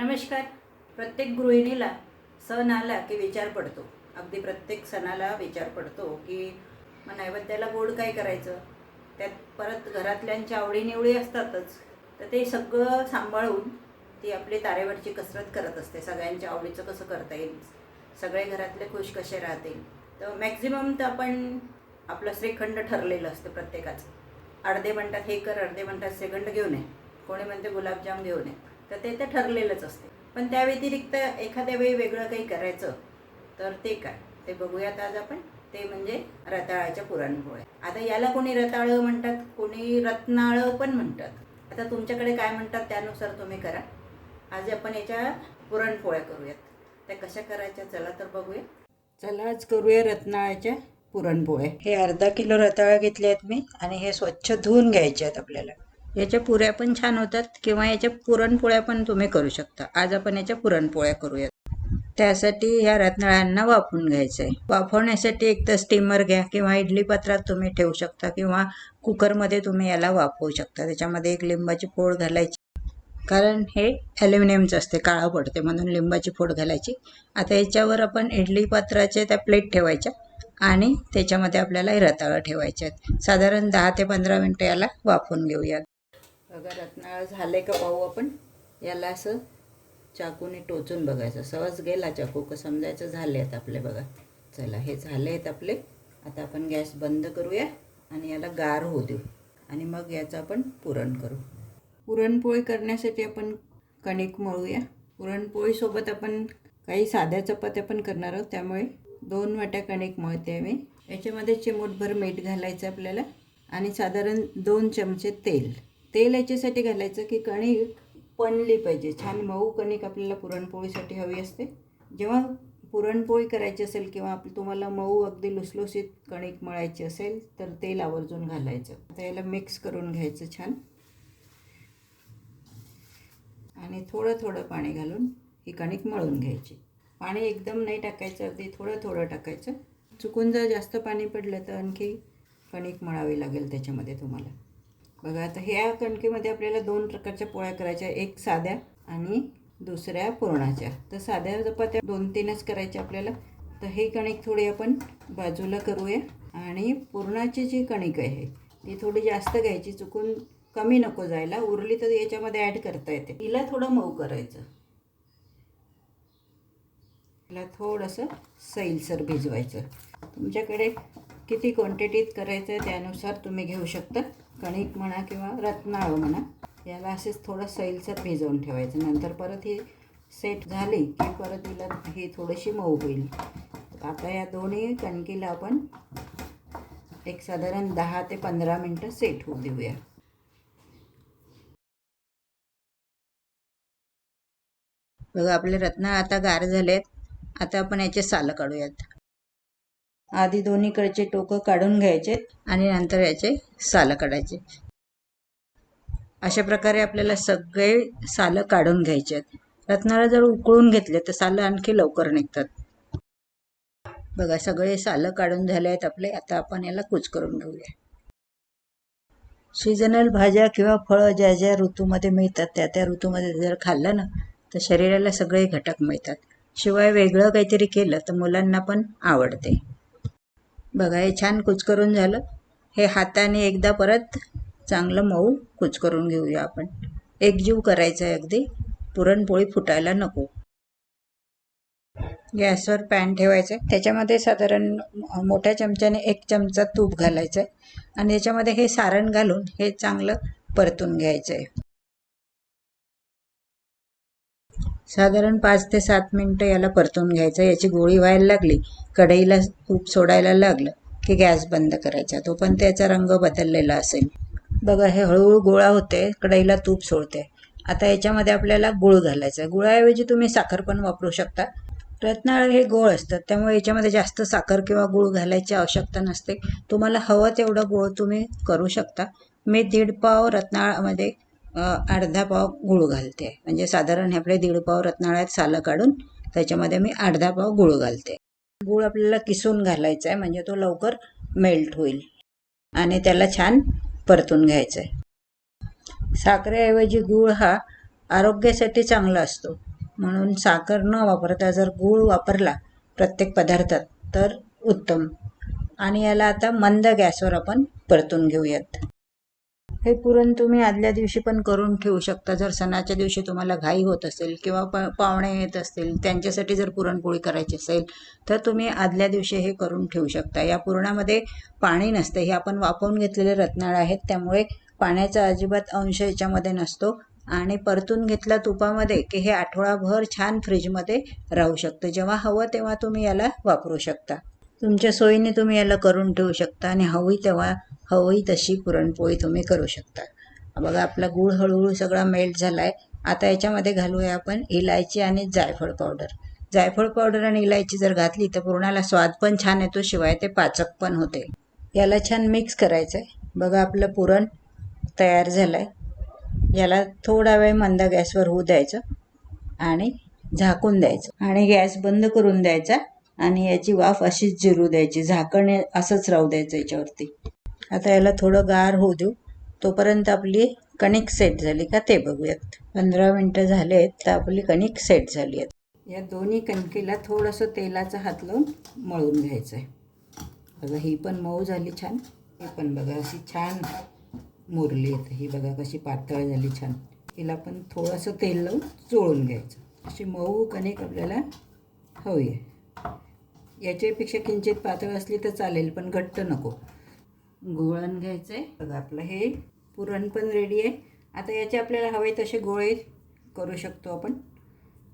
नमस्कार. प्रत्येक गृहिणीला सण आला की विचार पडतो. अगदी प्रत्येक सणाला विचार पडतो की मग नैवेद्याला गोड काय करायचं? त्यात परत घरातल्यांच्या आवडीनिवडी असतातच. तर ते सगळं सांभाळून ती आपली तारेवरची कसरत करत असते. सगळ्यांच्या आवडीचं कसं करता येईल? सगळे घरातले खुश कसे राहतील? तर मॅक्झिमम तर आपण आपलं श्रीखंड ठरलेलं असतं प्रत्येकाचं. अर्धे म्हणतात हे कर अर्धे म्हणतात श्रीखंड घेऊन ये कोणी म्हणते गुलाबजाम घेऊन ये तर ते तर ठरलेलंच असते. पण त्या व्यतिरिक्त एखाद्या वेळी वेगळं काही करायचं तर ते काय? ते बघूयात आज आपण. ते म्हणजे रताळाच्या पुरणपोळ्या. आता याला कोणी रताळं म्हणतात कोणी रत्नाळं पण म्हणतात. आता तुमच्याकडे काय म्हणतात त्यानुसार तुम्ही करा. आज आपण याच्या पुरणपोळ्या करूयात. त्या कशा करायच्या चला तर बघूया. चला आज करूया रत्नाळ्याच्या पुरणपोळ्या. हे अर्धा किलो रताळं घेतले आहेत मी आणि हे स्वच्छ धुवून घ्यायचे आहेत आपल्याला. याच्या पुऱ्या पण छान होतात किंवा याच्या पुरणपोळ्या पण तुम्ही करू शकता. आज आपण याच्या पुरणपोळ्या करूयात. त्यासाठी ह्या रत्नाळ्यांना वाफवून घ्यायचं आहे वाफवण्यासाठी एक तर स्टीमर घ्या किंवा इडली पात्रात तुम्ही ठेवू शकता किंवा कुकरमध्ये तुम्ही याला वाफवू शकता. त्याच्यामध्ये एक लिंबाची फोड घालायची. कारण हे ॲल्युमिनियमचं असते काळं पडते म्हणून लिंबाची फोड घालायची. आता याच्यावर आपण इडली पात्राचे त्या प्लेट ठेवायच्या आणि त्याच्यामध्ये आपल्याला रताळं ठेवायच्या आहेत. साधारण दहा ते पंधरा मिनटं याला वाफून घेऊयात. बघा रत्नाळ झाले का पाहू आपण याला असं चाकूने टोचून बघायचं. सहज गेला चाकू का समजायचं? झाले आहेत आपले बघा. चला हे झाले आहेत आपले. आता आपण गॅस बंद करूया आणि याला गार होऊ देऊ. आणि मग याचं आपण पुरण करू. पुरणपोळी करण्यासाठी आपण कणिक मळूया. पुरणपोळीसोबत आपण काही साध्या चपात्या पण करणार आहोत. त्यामुळे दोन वाट्या कणिक मळते मी याच्यामध्ये चिमूटभर मीठ घालायचं आपल्याला. आणि साधारण दोन चमचे तेल. तेल याच्यासाठी घालायचं की कणिक पणली पाहिजे. छान मऊ कणिक आपल्याला पुरणपोळीसाठी हवी असते. जेव्हा पुरणपोळी करायची असेल किंवा आप तुम्हाला मऊ अगदी लुसलुसीत कणिक मळायची असेल तर तेल आवर्जून घालायचं. आता याला मिक्स करून घ्यायचं छान. आणि थोडं थोडं पाणी घालून ही कणिक मळून घ्यायची. पाणी एकदम नाही टाकायचं अगदी थोडं थोडं टाकायचं. चुकून जर जास्त पाणी पडलं तर आणखी कणिक मळावी लागेल त्याच्यामध्ये तुम्हाला. बघा आता ह्या कणकेमध्ये आपल्याला दोन प्रकारच्या पोळ्या करायच्या एक साध्या आणि दुसऱ्या पुरणाच्या. तर साध्या चपात्या दोन तीनच करायच्या आपल्याला. तर हे कणिक थोडी आपण बाजूला करूया. आणि पुरणाची जी कणिक आहे ती थोडी जास्त घ्यायची चुकून कमी नको जायला. उरली तर याच्यामध्ये ॲड करता येते. तिला थोडं मऊ करायचं. तिला थोडंसं सैलसर भिजवायचं. तुमच्याकडे किती क्वांटिटीत करायचं आहे त्यानुसार तुम्ही घेऊ शकता. कणिक म्हणा किंवा रत्नाळ म्हणा याला असेच थोडं सैलसर भिजवून ठेवायचं. नंतर परत ही सेट झाली की परत हिला ही थोडीशी मऊ होईल. आता या दोन्ही कणकीला आपण एक साधारण दहा ते पंधरा मिनटं सेट होऊ देऊया. बघा आपले रत्न आता गार झालेत. आता आपण याचे सालं काढूयात. आधी दोन्हीकडचे टोकं काढून घ्यायचे आणि नंतर याचे सालं काढायचे. अशा प्रकारे आपल्याला सगळे सालं काढून घ्यायचे आहेत. रत्नाला जर उकळून घेतले तर सालं आणखी लवकर निघतात. बघा सगळे सालं काढून झाले आहेत आपले. आता आपण याला कुच करून घेऊया. सीझनल भाज्या किंवा फळं ज्या ज्या ऋतूमध्ये मिळतात त्या त्या ऋतूमध्ये जर खाल्लं ना तर शरीराला सगळे घटक मिळतात. शिवाय वेगळं काहीतरी केलं तर मुलांना पण आवडते. बघा हे छान कुच करून झालं. हे हाताने एकदा परत चांगलं मऊ कुचकरून घेऊया आपण. एकजीव करायचं आहे अगदी. पुरणपोळी फुटायला नको. गॅसवर पॅन ठेवायचं आहे. त्याच्यामध्ये साधारण मोठ्या चमच्याने एक चमचा तूप घालायचं आहे. आणि याच्यामध्ये हे सारण घालून हे चांगलं परतून घ्यायचं आहे. साधारण पाच ते सात मिनटं याला परतून घ्यायचं. याची गोळी व्हायला लागली. कढईला तूप सोडायला लागलं की गॅस बंद करायचा. तो पण त्याचा रंग बदललेला असेल. बघा हे हळूहळू गोळा होते. कढईला तूप सोडते. आता याच्यामध्ये आपल्याला गुळ घालायचा. आहे गुळाऐवजी तुम्ही साखर पण वापरू शकता. रत्नाळ हे गोळ असतात त्यामुळे याच्यामध्ये जास्त साखर किंवा गुळ घालायची आवश्यकता नसते. तुम्हाला हवं तेवढं गोळ तुम्ही करू शकता. मी दीड पाव रत्नाळामध्ये अर्धा पाव गूळ घालते. म्हणजे साधारण हे आपले दीड पाव रत्नाळ्यात सालं काढून त्याच्यामध्ये मी अर्धा पाव गूळ घालते. गूळ आपल्याला किसून घालायचा आहे म्हणजे तो लवकर मेल्ट होईल. आणि त्याला छान परतून घ्यायचं आहे साखरेऐवजी गूळ हा आरोग्यासाठी चांगला असतो. म्हणून साखर न वापरता जर गूळ वापरला प्रत्येक पदार्थात तर उत्तम. आणि याला आता मंद गॅसवर आपण परतून घेऊयात. हे पुरण तुम्ही आदल्या दिवशी पण करून ठेवू शकता. जर सणाच्या दिवशी तुम्हाला घाई होत असेल किंवा प पाहुणे येत असतील त्यांच्यासाठी जर पुरणपोळी करायची असेल तर तुम्ही आदल्या दिवशी हे करून ठेवू शकता. या पुरणामध्ये पाणी नसते. हे आपण वापरून घेतलेले रत्नाळ आहेत. त्यामुळे पाण्याचा अजिबात अंश याच्यामध्ये नसतो. आणि परतून घेतला तुपामध्ये की हे आठवडाभर छान फ्रीजमध्ये राहू शकतं. जेव्हा हवं तेव्हा तुम्ही याला वापरू शकता. तुमच्या सोयीने तुम्ही याला करून ठेवू शकता. आणि हवी तेव्हा हवी तशी पुरणपोळी तुम्ही करू शकता. बघा आपला गूळ हळूहळू सगळा मेल्ट झाला आहे आता याच्यामध्ये घालूया आपण इलायची आणि जायफळ पावडर जायफळ पावडर आणि इलायची जर घातली तर पुरणाला स्वाद पण छान येतो शिवाय ते पाचक पण होते. याला छान मिक्स करायचं आहे बघा आपलं पुरण तयार झालं आहे याला थोडा वेळ मंद गॅसवर होऊ द्यायचं आणि झाकून द्यायचं. आणि गॅस बंद करून द्यायचा आणि याची वाफ अशीच जिरू द्यायची. झाकण असंच राहू द्यायचं याच्यावरती. आता याला थोडं गार होऊ देऊ. तोपर्यंत आपली कणिक सेट झाली का ते बघूयात. पंधरा मिनटं झाले आहेत तर आपली कणिक सेट झाली आहेत या दोन्ही कणकेला थोडंसं तेलाचा हात लावून मळून घ्यायचं आहे बघा ही पण मऊ झाली छान. ही पण बघा अशी छान मुरली आहेत. ही बघा कशी पातळ झाली छान. हिला पण थोडंसं तेल लावून चोळून घ्यायचं. अशी मऊ कणिक आपल्याला हवी आहे. याच्यापेक्षा किंचित पातळ असली तर चालेल पण घट्ट नको. गोळण घ्यायचं आहे बघा आपलं हे पुरण पण रेडी आहे. आता याचे आपल्याला हवे तसे गोळे करू शकतो आपण.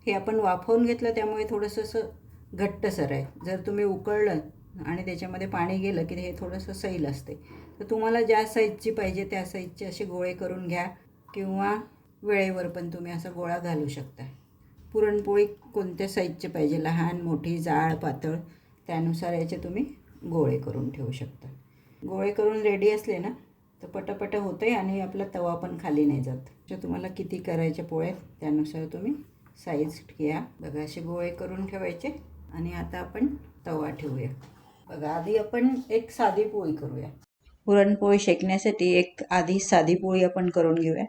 हे आपण वाफवून घेतलं त्यामुळे थोडंसं असं घट्टसर आहे. जर तुम्ही उकळलं आणि त्याच्यामध्ये पाणी गेलं की हे थोडंसं सैल असते. तर तुम्हाला ज्या साईजची पाहिजे त्या साईजचे असे गोळे करून घ्या किंवा वेळेवर पण तुम्ही असा गोळा घालू शकता. पुरणपोळी कोणत्या साईजची पाहिजे? लहान मोठी जाड पातळ त्यानुसार याचे तुम्ही गोळे करून ठेवू शकता. गोळे करून रेडी असले ना तर पटापट होते आणि आपला तवा पण खाली नाही जात. तर तुम्हाला किती करायच्या पोळ्यात त्यानुसार तुम्ही साईज घ्या. बघा असे गोळे करून ठेवायचे आणि आता आपण तवा ठेवूया. बघा आधी आपण एक साधी पोळी करूया. पुरणपोळी शेकण्यासाठी एक आधी साधी पोळी आपण करून घेऊया.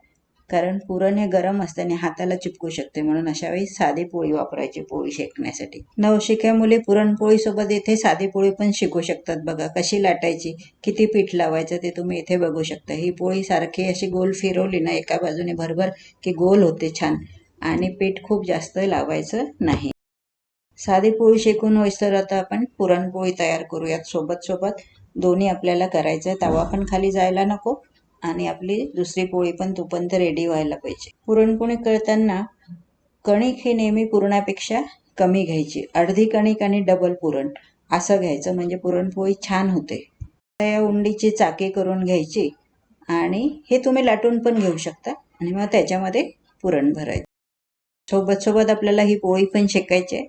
कारण पुरण हे गरम असते आणि हाताला चिपकू शकते म्हणून अशा वेळी साधी पोळी वापरायची पोळी शेकण्यासाठी. नवशिक्या मुले पुरणपोळीसोबत इथे साधी पोळी पण शिकू शकतात बघा. कशी लाटायची किती पीठ लावायचं ते तुम्ही इथे बघू शकता. ही पोळी सारखी अशी गोल फिरवली ना एका बाजूने भरभर की गोल होते छान. आणि पीठ खूप जास्त लावायचं नाही. साधी पोळी शेकून होईस्तर आता आपण पुरणपोळी तयार करूयात. सोबत सोबत दोन्ही आपल्याला करायचं तवा पण खाली जायला नको. आणि आपली दुसरी पोळी पण तोपर्यंत रेडी व्हायला पाहिजे. पुरणपोळी करताना कणिक हे नेहमी पुरणापेक्षा कमी घ्यायची. अर्धी कणिक आणि डबल पुरण. असं घ्यायचं म्हणजे पुरणपोळी छान होते. या उंडीची चाकी करून घ्यायची आणि हे तुम्ही लाटून पण घेऊ शकता आणि मग त्याच्यामध्ये पुरण भरायचं. सोबत सोबत आपल्याला ही पोळी पण शेकायची आहे.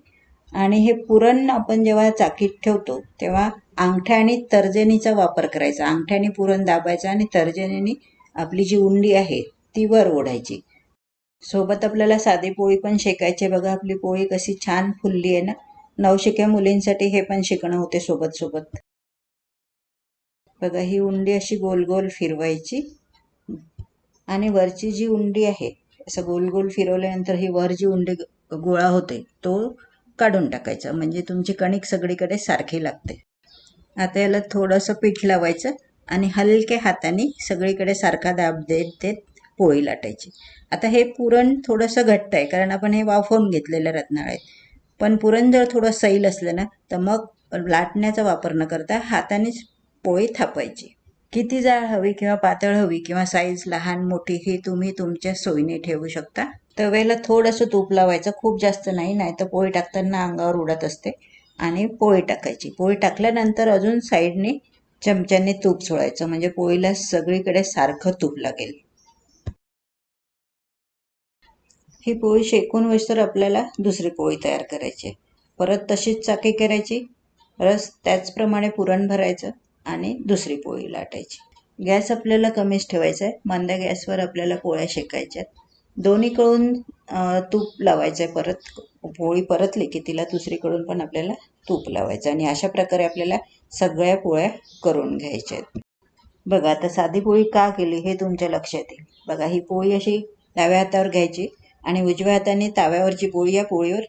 आणि हे पुरण आपण जेव्हा चाकीत ठेवतो तेव्हा अंगठ्या आणि तर्जनीचा वापर करायचा. अंगठ्याने पुरण दाबायचं आणि तर्जनीने आपली जी उंडी आहे ती वर ओढायची. सोबत आपल्याला साधी पोळी पण शेकायची. बघा आपली पोळी कशी छान फुलली आहे ना. नवशिक्या मुलींसाठी हे पण शिकणं होते सोबत सोबत. बघा ही उंडी अशी गोल गोल फिरवायची. आणि वरची जी उंडी आहे असं गोल गोल फिरवल्यानंतर ही वर जी उंडी गोळा होते तो काढून टाकायचं. म्हणजे तुमची कणिक सगळीकडे सारखी लागते. आता याला थोडंसं पीठ लावायचं आणि हलक्या हाताने सगळीकडे सारखा दाब देत देत पोळी लाटायची. आता हे पुरण थोडंसं घट्ट आहे कारण आपण हे वाफवून घेतलेलं रत्नाळ आहे. पण पुरण जर थोडं सैल असलं ना तर मग लाटण्याचा वापर न करता हातानेच पोळी थापायची. किती जाळ हवी किंवा पातळ हवी किंवा साईज लहान मोठी ही तुम्ही तुमच्या सोयीने ठेवू शकता. तव्याला थोडंसं तूप लावायचं खूप जास्त नाही नाही तर पोळी टाकताना अंगावर उडत असते. आणि पोळी टाकायची. पोळी टाकल्यानंतर अजून साईडने चमच्याने तूप सोडायचं म्हणजे पोळीला सगळीकडे सारखं तूप लागेल. ही पोळी शेकून होईस्तर आपल्याला दुसरी पोळी तयार करायची परत तशीच चाकी करायची. रस त्याचप्रमाणे पुरण भरायचं. आणि दुसरी पोळी लाटायची. गॅस आपल्याला कमीच ठेवायचा आहे. मंद्या गॅसवर आपल्याला पोळ्या शेकायच्या आहेत. दोन्हीकडून तूप लावायचं आहे परत. पोळी परतली की तिला दुसरीकडून पण आपल्याला तूप लावायचं आणि अशा प्रकारे आपल्याला सगळ्या पोळ्या करून घ्यायच्या आहेत. बघा आता साधी पोळी का केली हे तुमच्या लक्षात येईल. बघा ही पोळी अशी डाव्या हातावर घ्यायची आणि उजव्या हाताने ताव्यावरची पोळी या पोळीवर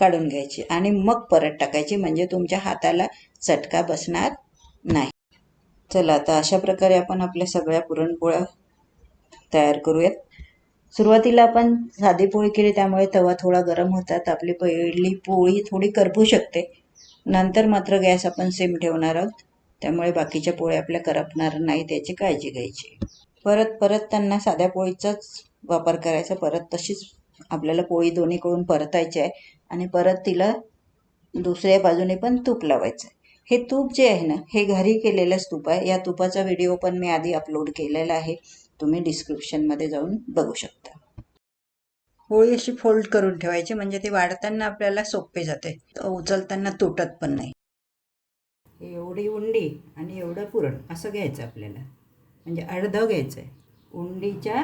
काढून घ्यायची. आणि मग परत टाकायची म्हणजे तुमच्या हाताला चटका बसणार नाही. चला आता अशा प्रकारे आपण आपल्या सगळ्या पुरणपोळ्या तयार करूयात. सुरुवातीला आपण साधी पोळी केली त्यामुळे तवा थोडा गरम होतात. आपली पहिली पोळी थोडी करपू शकते. नंतर मात्र गॅस आपण सेम ठेवणार आहोत. त्यामुळे बाकीच्या पोळ्या आपल्या करपणार नाही त्याची काळजी घ्यायची. परत परत त्यांना साध्या पोळीचाच वापर करायचा. परत तशीच आपल्याला पोळी दोन्हीकडून परतायची आहे. आणि परत तिला दुसऱ्या बाजूने पण तूप लावायचं आहे. हे तूप जे आहे ना हे घरी केलेलंच तूप आहे. या तुपाचा व्हिडिओ पण मी आधी अपलोड केलेला आहे. तुम्ही डिस्क्रिप्शनमध्ये जाऊन बघू शकता. होळी अशी फोल्ड करून ठेवायची म्हणजे ती वाढताना आपल्याला सोपे जाते. उचलताना तुटत पण नाही. एवढी उंडी आणि एवढं पुरण असं घ्यायचं आपल्याला. म्हणजे अर्धं घ्यायचं आहे उंडीच्या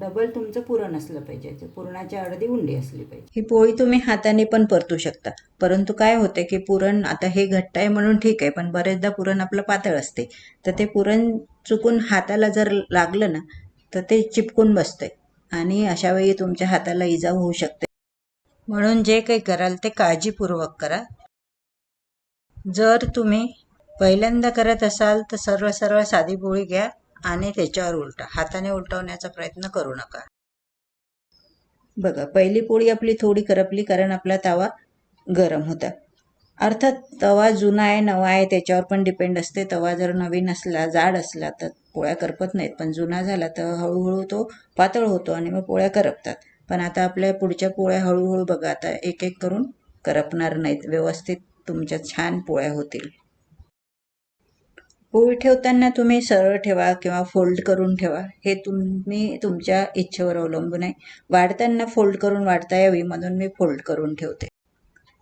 डबल तुमचं पुरण असलं पाहिजे. ते पुरणाच्या अर्धी उंडी असली पाहिजे. ही पोळी तुम्ही हाताने पण परतू शकता. परंतु काय होते की पुरण आता हे घट्ट आहे म्हणून ठीक आहे पण बरेचदा पुरण आपलं पातळ असते. तर ते पुरण चुकून हाताला जर लागलं ना तर ते चिपकून बसते आणि अशा वेळी तुमच्या हाताला इजा होऊ शकते. म्हणून जे काही कराल ते काळजीपूर्वक करा. जर तुम्ही पहिल्यांदा करत असाल तर सर्व सर्व साधी पोळी घ्या. आणि त्याच्यावर उलटा. हाताने उलटवण्याचा प्रयत्न करू नका. बघा पहिली पोळी आपली थोडी करपली कारण आपला तवा गरम होता. अर्थात तवा जुना आहे नवा आहे त्याच्यावर पण डिपेंड असते. तवा जर नवीन असला जाड असला तर पोळ्या करपत नाहीत. पण जुना झाला तर हळूहळू तो पातळ होतो आणि मग पोळ्या करपतात. पण आता आपल्या पुढच्या पोळ्या हळूहळू बघा आता एक एक करून करपणार नाहीत. व्यवस्थित तुमच्या छान पोळ्या होतील. पोळी ठेवताना तुम्ही सरळ ठेवा किंवा फोल्ड करून ठेवा. हे तुम्ही तुमच्या इच्छेवर अवलंबून आहे. वाढताना फोल्ड करून वाढता यावी म्हणून मी फोल्ड करून ठेवते.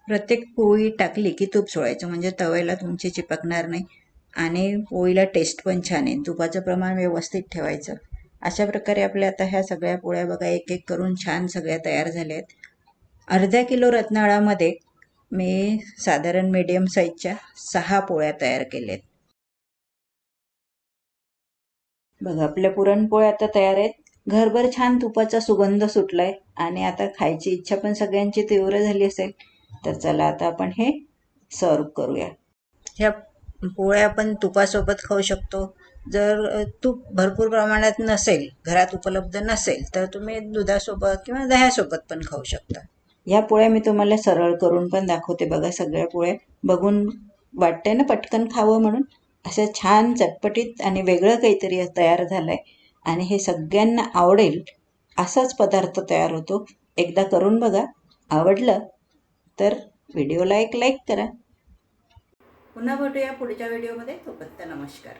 प्रत्येक पोळी टाकली की तूप सोडायचं म्हणजे तव्याला तुमची चिपकणार नाही. आणि पोळीला टेस्ट पण छान आहे. तुपाचं प्रमाण व्यवस्थित ठेवायचं. अशा प्रकारे आपल्या आता ह्या सगळ्या पोळ्या बघा एक एक करून छान सगळ्या तयार झाल्या आहेत अर्ध्या किलो रत्नाळामध्ये मी साधारण मीडियम साईजच्या सहा पोळ्या तयार केल्या आहेत बघा आपल्या पुरणपोळ्या आता तयार आहेत. घरभर छान तुपाचा सुगंध सुटलाय आणि आता खायची इच्छा पण सगळ्यांची तीव्र झाली असेल तर चला आता आपण हे सर्व करूया. ह्या पोळ्या आपण तुपासोबत खाऊ शकतो. जर तूप भरपूर प्रमाणात नसेल घरात उपलब्ध नसेल तर तुम्ही दुधासोबत किंवा दह्यासोबत पण खाऊ शकता. या पोळ्या मी तुम्हाला सरळ करून पण दाखवते बघा सगळ्या पोळ्या. बघून वाटते ना पटकन खावं म्हणून? असं छान चटपटीत आणि वेगळं काहीतरी तयार झालं आहे आणि हे सगळ्यांना आवडेल असाच पदार्थ तयार होतो. एकदा करून बघा. आवडलं तर व्हिडिओला एक लाईक करा. पुन्हा भेटूया पुढच्या व्हिडिओमध्ये. तोपर्यंत नमस्कार.